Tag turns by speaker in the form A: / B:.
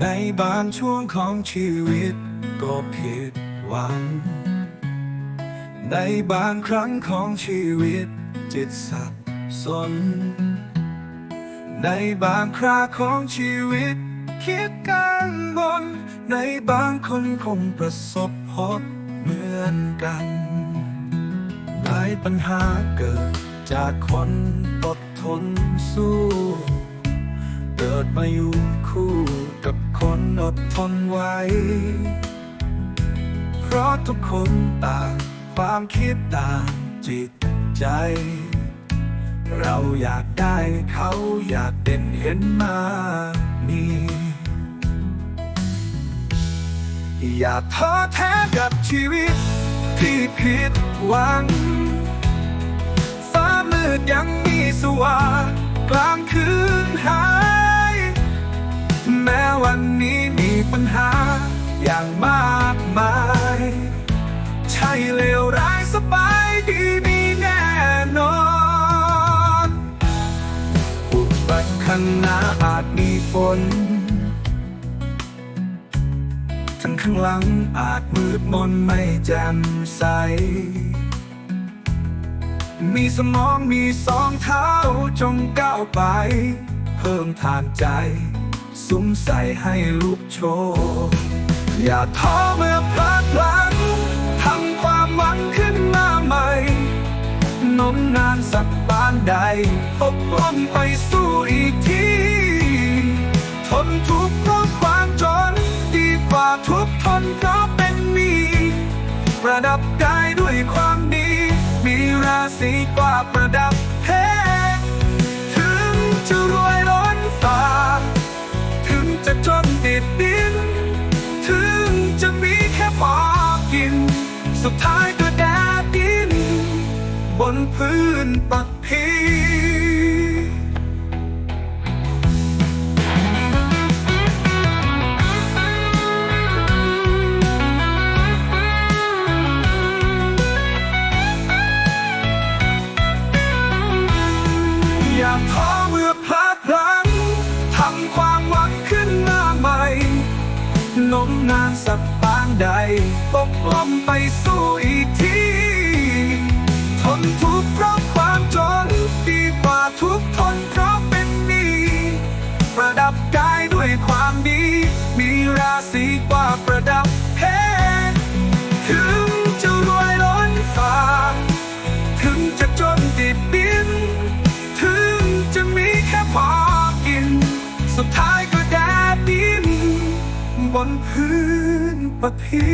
A: ในบางช่วงของชีวิตก็ผิดหวัง ในบางครั้งของชีวิตจิตสับสน ในบางคราของชีวิตคิดกังวลในบางคนคงประสบพบเหมือนกันหลายปัญหาเกิดจากคนอดทนสู้ เกิดมาอยู่ ดทนไว้ เพราะทุกคนต่างความคิดต่างจิตใจ เราอยากได้เขาอยากเด่นเห็นมานี่อย่าท้อแท้กับชีวิตที่ผิดหวัง ญหาอย่างมากมาย ใช่เลวร้ายสบายดีมีแน่นอนอุบัติข้างหน้าอาจมีฝน ทั้งข้างหลังอาจมืดมนไม่แจ่มใส มีสมองมีสองเท้าจงก้าวไป เพิ่มทางใจ สุมใส่ให้ลูกโชว์อย่าท้อเมื่อพลาดพลั้งทำความหวังขึ้นมาใหม่น้มนานสักปานใดอบรมไปสู้อีกที ทนทุกข์เพราะความจน ดีกว่าทุกทนเพราะเป็นหนี้ประดับกายด้วยความดี มีราศีกว่าประดับ บนพื้นปักพีอย่าท้อเมื่อพลาดพลั้งทำความหวังขึ้นมาใหม่โน้มนานสักปางใดตกล่ม สีกว่าประดับเพชรถึงจะรวยล้นฟ้า ถึงจะจนติดดิน ถึงจะมีแค่พอกิน สุดท้ายก็แดดดิน บนพื้นปะที